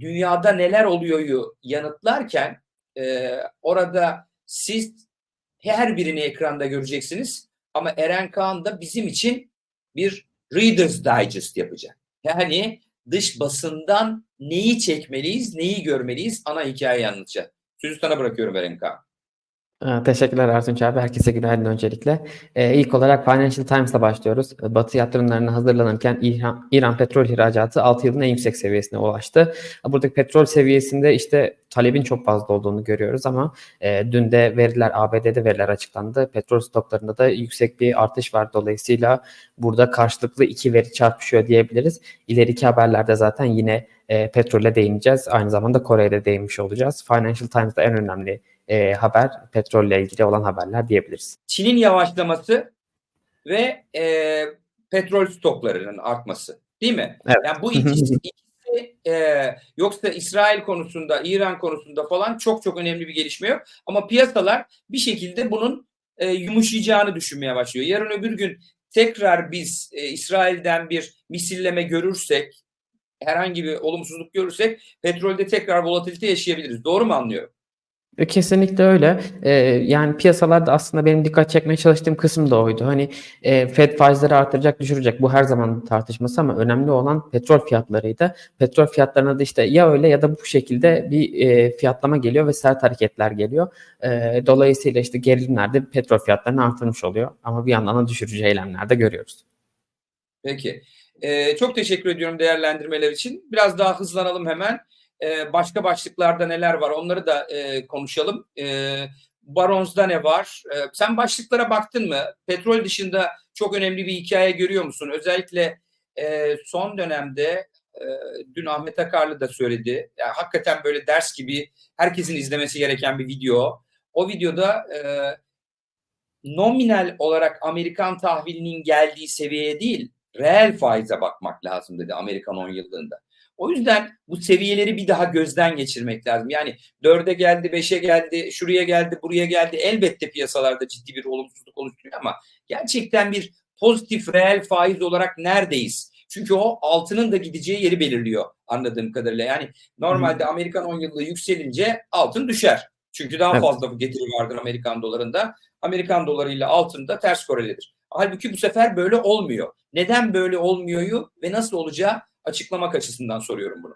dünyada neler oluyor'yu yanıtlarken e, orada siz her birini ekranda göreceksiniz ama Eren Kaan da bizim için bir Reader's Digest yapacak. Yani dış basından neyi çekmeliyiz, neyi görmeliyiz ana hikayeyi anlatacak. Sözü sana bırakıyorum Eren Kaan. Ee, Teşekkürler Ertunç abi. Herkese günaydın öncelikle. Ee, ilk olarak Financial Times'la başlıyoruz. Ee, Batı yatırımlarına hazırlanırken İran, İran petrol ihracatı 6 yılın en yüksek seviyesine ulaştı. Buradaki petrol seviyesinde işte talebin çok fazla olduğunu görüyoruz ama e, dün de veriler ABD'de veriler açıklandı. Petrol stoklarında da yüksek bir artış var. Dolayısıyla burada karşılıklı iki veri çarpışıyor diyebiliriz. İleriki haberlerde zaten yine e, petrole değineceğiz. Aynı zamanda Kore'ye de değinmiş olacağız. Financial Times'da en önemli e, haber petrolle ilgili olan haberler diyebiliriz. Çin'in yavaşlaması ve e, petrol stoklarının artması değil mi? Evet. Yani bu ikisi, ikisi e, yoksa İsrail konusunda, İran konusunda falan çok çok önemli bir gelişme yok. Ama piyasalar bir şekilde bunun e, yumuşayacağını düşünmeye başlıyor. Yarın öbür gün tekrar biz e, İsrail'den bir misilleme görürsek, herhangi bir olumsuzluk görürsek petrolde tekrar volatilite yaşayabiliriz. Doğru mu anlıyorum? Kesinlikle öyle. Ee, yani piyasalarda aslında benim dikkat çekmeye çalıştığım kısım da oydu. Hani e, Fed faizleri artıracak, düşürecek. Bu her zaman tartışması ama önemli olan petrol fiyatlarıydı. Petrol fiyatlarına da işte ya öyle ya da bu şekilde bir e, fiyatlama geliyor ve sert hareketler geliyor. E, dolayısıyla işte gerilimlerde petrol fiyatlarını artırmış oluyor. Ama bir yandan da düşürücü eylemler de görüyoruz. Peki. Ee, çok teşekkür ediyorum değerlendirmeler için. Biraz daha hızlanalım hemen. Ee, başka başlıklarda neler var onları da e, konuşalım. Ee, Barons'da ne var? Ee, sen başlıklara baktın mı? Petrol dışında çok önemli bir hikaye görüyor musun? Özellikle e, son dönemde e, dün Ahmet Akarlı da söyledi. Yani hakikaten böyle ders gibi herkesin izlemesi gereken bir video. O videoda e, nominal olarak Amerikan tahvilinin geldiği seviyeye değil, reel faize bakmak lazım dedi Amerikan 10 yıllığında. O yüzden bu seviyeleri bir daha gözden geçirmek lazım. Yani 4'e geldi, 5'e geldi, şuraya geldi, buraya geldi. Elbette piyasalarda ciddi bir olumsuzluk oluşturuyor ama gerçekten bir pozitif reel faiz olarak neredeyiz? Çünkü o altının da gideceği yeri belirliyor anladığım kadarıyla. Yani normalde Amerikan 10 yıllığı yükselince altın düşer. Çünkü daha Evet. fazla getiri vardır Amerikan dolarında. Amerikan dolarıyla altın da ters korelidir. Halbuki bu sefer böyle olmuyor. Neden böyle olmuyoryu ve nasıl olacağı açıklamak açısından soruyorum bunu.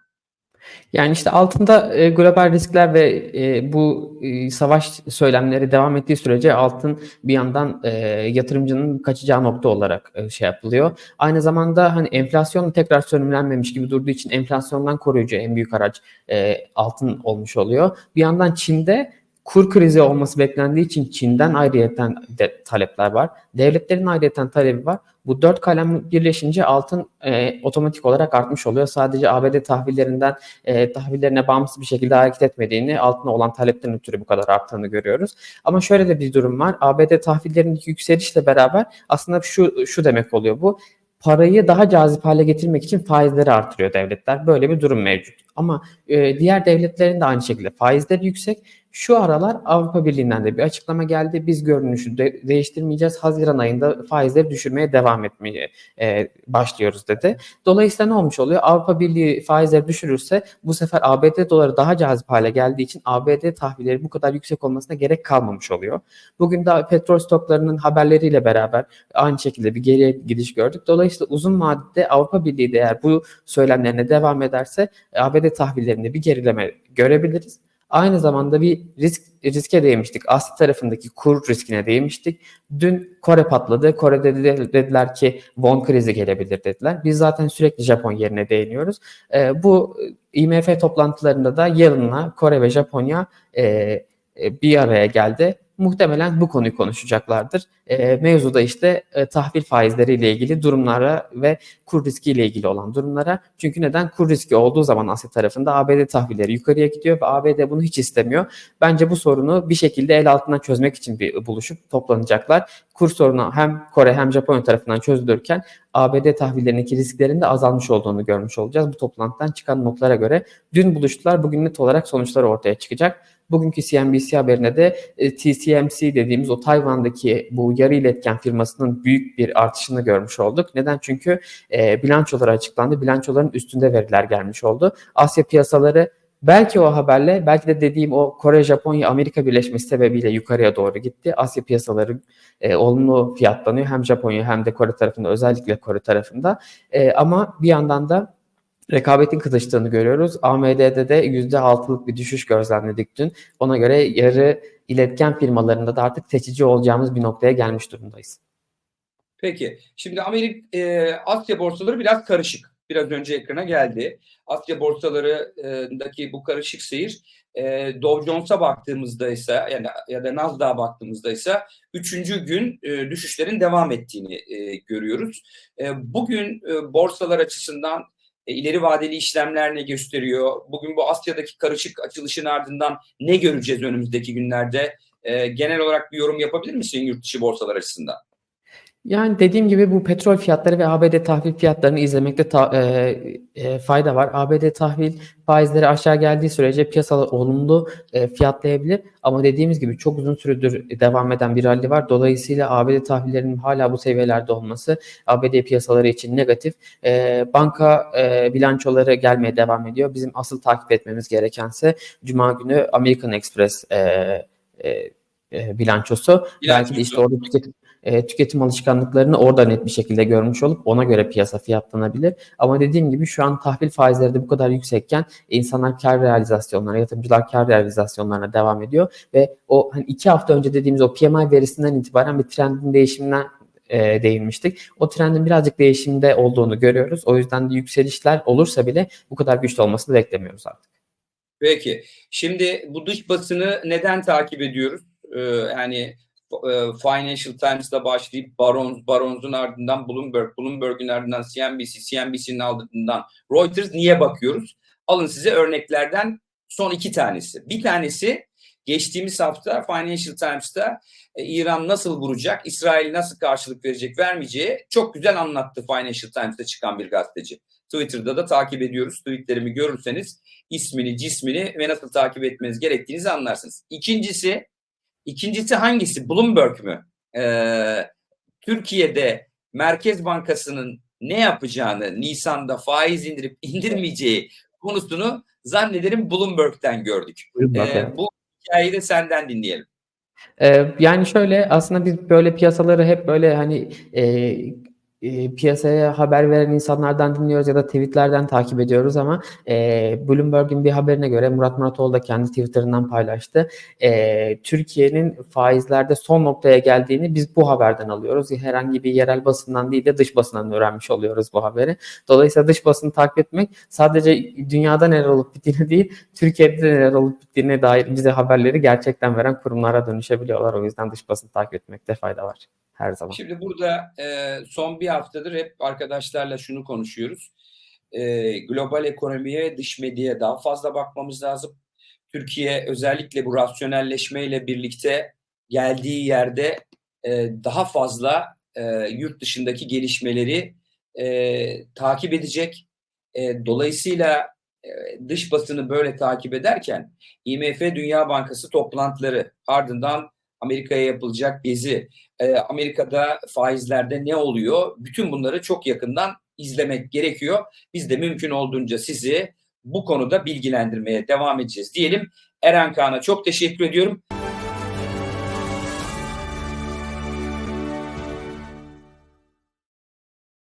Yani işte altında e, global riskler ve e, bu e, savaş söylemleri devam ettiği sürece altın bir yandan e, yatırımcının kaçacağı nokta olarak e, şey yapılıyor. Aynı zamanda hani enflasyon tekrar sönümlenmemiş gibi durduğu için enflasyondan koruyucu en büyük araç e, altın olmuş oluyor. Bir yandan Çin'de kur krizi olması beklendiği için Çin'den ayrıyeten de talepler var. Devletlerin ayrıyeten talebi var. Bu dört kalem birleşince altın e, otomatik olarak artmış oluyor. Sadece ABD tahvillerinden e, tahvillerine bağımsız bir şekilde hareket etmediğini, altına olan talepten ötürü bu kadar arttığını görüyoruz. Ama şöyle de bir durum var. ABD tahvillerindeki yükselişle beraber aslında şu şu demek oluyor bu. Parayı daha cazip hale getirmek için faizleri artırıyor devletler. Böyle bir durum mevcut. Ama e, diğer devletlerin de aynı şekilde faizleri yüksek. Şu aralar Avrupa Birliği'nden de bir açıklama geldi. Biz görünüşü de değiştirmeyeceğiz. Haziran ayında faizleri düşürmeye devam etmeye e, başlıyoruz dedi. Dolayısıyla ne olmuş oluyor? Avrupa Birliği faizleri düşürürse bu sefer ABD doları daha cazip hale geldiği için ABD tahvilleri bu kadar yüksek olmasına gerek kalmamış oluyor. Bugün de petrol stoklarının haberleriyle beraber aynı şekilde bir geriye gidiş gördük. Dolayısıyla uzun vadede Avrupa Birliği de eğer bu söylemlerine devam ederse ABD tahvillerinde bir gerileme görebiliriz. Aynı zamanda bir risk riske değmiştik. Asya tarafındaki kur riskine değmiştik. Dün Kore patladı. Kore'de de dediler ki won krizi gelebilir dediler. Biz zaten sürekli Japon yerine değiniyoruz. Ee, bu IMF toplantılarında da Yalın'la Kore ve Japonya e, e, bir araya geldi. Muhtemelen bu konuyu konuşacaklardır. E, mevzuda işte e, tahvil faizleriyle ilgili durumlara ve kur riskiyle ilgili olan durumlara. Çünkü neden? Kur riski olduğu zaman Asya tarafında ABD tahvilleri yukarıya gidiyor ve ABD bunu hiç istemiyor. Bence bu sorunu bir şekilde el altından çözmek için bir buluşup toplanacaklar. Kur sorunu hem Kore hem Japonya tarafından çözülürken ABD tahvillerindeki risklerin de azalmış olduğunu görmüş olacağız. Bu toplantıdan çıkan notlara göre dün buluştular. Bugün net olarak sonuçlar ortaya çıkacak. Bugünkü CNBC haberine de e, TSMC dediğimiz o Tayvan'daki bu yarı iletken firmasının büyük bir artışını görmüş olduk. Neden? Çünkü e, bilançoları açıklandı. Bilançoların üstünde veriler gelmiş oldu. Asya piyasaları belki o haberle belki de dediğim o Kore, Japonya, Amerika birleşmesi sebebiyle yukarıya doğru gitti. Asya piyasaları e, olumlu fiyatlanıyor. Hem Japonya hem de Kore tarafında özellikle Kore tarafında. E, ama bir yandan da rekabetin kızıştığını görüyoruz. AMD'de de %6'lık bir düşüş gözlemledik dün. Ona göre yarı iletken firmalarında da artık seçici olacağımız bir noktaya gelmiş durumdayız. Peki. Şimdi Amerika e, Asya borsaları biraz karışık. Biraz önce ekrana geldi. Asya borsalarındaki bu karışık seyir e, Dow Jones'a baktığımızda ise yani ya da Nasdaq'a baktığımızda ise üçüncü gün e, düşüşlerin devam ettiğini e, görüyoruz. E, bugün e, borsalar açısından e, ileri vadeli işlemler ne gösteriyor? Bugün bu Asya'daki karışık açılışın ardından ne göreceğiz önümüzdeki günlerde? E, genel olarak bir yorum yapabilir misin yurt dışı borsalar açısından? Yani dediğim gibi bu petrol fiyatları ve ABD tahvil fiyatlarını izlemekte ta, e, e, fayda var. ABD tahvil faizleri aşağı geldiği sürece piyasalar olumlu e, fiyatlayabilir. Ama dediğimiz gibi çok uzun süredir devam eden bir rally var. Dolayısıyla ABD tahvillerinin hala bu seviyelerde olması ABD piyasaları için negatif. E, banka e, bilançoları gelmeye devam ediyor. Bizim asıl takip etmemiz gerekense Cuma günü American Express e, e, e, bilançosu. Belki de işte orada tüketim e, tüketim alışkanlıklarını orada net bir şekilde görmüş olup ona göre piyasa fiyatlanabilir. Ama dediğim gibi şu an tahvil faizleri de bu kadar yüksekken insanlar kar realizasyonlarına, yatırımcılar kar realizasyonlarına devam ediyor ve o hani iki hafta önce dediğimiz o PMI verisinden itibaren bir trendin değişiminden e, değinmiştik. O trendin birazcık değişimde olduğunu görüyoruz. O yüzden de yükselişler olursa bile bu kadar güçlü olmasını beklemiyoruz artık. Peki. Şimdi bu dış basını neden takip ediyoruz? Ee, yani Financial Times'da başlayıp Barons, Barons'un ardından Bloomberg, Bloomberg'ün ardından CNBC, CNBC'nin ardından Reuters niye bakıyoruz? Alın size örneklerden son iki tanesi. Bir tanesi geçtiğimiz hafta Financial Times'ta e, İran nasıl vuracak, İsrail nasıl karşılık verecek, vermeyeceği çok güzel anlattı Financial Times'ta çıkan bir gazeteci. Twitter'da da takip ediyoruz. Tweetlerimi görürseniz ismini, cismini ve nasıl takip etmeniz gerektiğinizi anlarsınız. İkincisi İkincisi hangisi? Bloomberg mü? Ee, Türkiye'de Merkez Bankası'nın ne yapacağını, Nisan'da faiz indirip indirmeyeceği konusunu zannederim Bloomberg'den gördük. Ee, bu hikayeyi de senden dinleyelim. Ee, yani şöyle aslında biz böyle piyasaları hep böyle hani e, e, piyasaya haber veren insanlardan dinliyoruz ya da tweetlerden takip ediyoruz ama e, Bloomberg'in bir haberine göre Murat Muratoğlu da kendi Twitter'ından paylaştı. E, Türkiye'nin faizlerde son noktaya geldiğini biz bu haberden alıyoruz. Herhangi bir yerel basından değil de dış basından öğrenmiş oluyoruz bu haberi. Dolayısıyla dış basını takip etmek sadece dünyada neler olup bittiğini değil, Türkiye'de neler olup bittiğine dair bize haberleri gerçekten veren kurumlara dönüşebiliyorlar. O yüzden dış basını takip etmekte fayda var her zaman. Şimdi burada e, son bir haftadır hep arkadaşlarla şunu konuşuyoruz. E, global ekonomiye, dış medyaya daha fazla bakmamız lazım. Türkiye özellikle bu rasyonelleşmeyle birlikte geldiği yerde e, daha fazla e, yurt dışındaki gelişmeleri e, takip edecek. E, dolayısıyla e, dış basını böyle takip ederken IMF Dünya Bankası toplantıları ardından Amerika'ya yapılacak gezi, e, Amerika'da faizlerde ne oluyor? Bütün bunları çok yakından izlemek gerekiyor. Biz de mümkün olduğunca sizi bu konuda bilgilendirmeye devam edeceğiz diyelim. Eren Kaan'a çok teşekkür ediyorum.